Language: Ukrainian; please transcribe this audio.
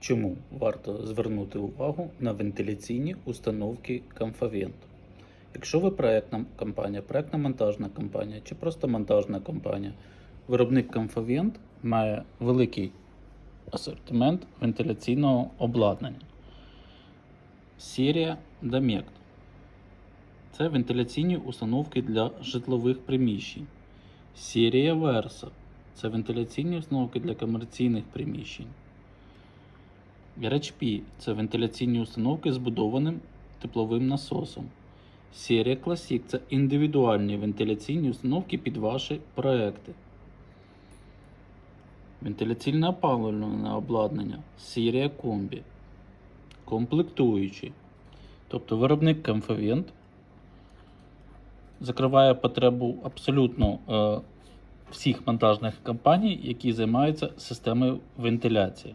Чому варто звернути увагу на вентиляційні установки Comfavent? Якщо ви проектна компанія, проектна монтажна компанія чи просто монтажна компанія, виробник Comfavent має великий асортимент вентиляційного обладнання. Серія Domect. Це вентиляційні установки для житлових приміщень. Серія Versa. Це вентиляційні установки для комерційних приміщень. RHP – це вентиляційні установки з будованим тепловим насосом. Серія Classic – це індивідуальні вентиляційні установки під ваші проекти. Вентиляційне опалювальне обладнання. Серія Комбі. Комплектуючі. Тобто виробник Comfavent закриває потребу абсолютно е, всіх монтажних компаній, які займаються системою вентиляції.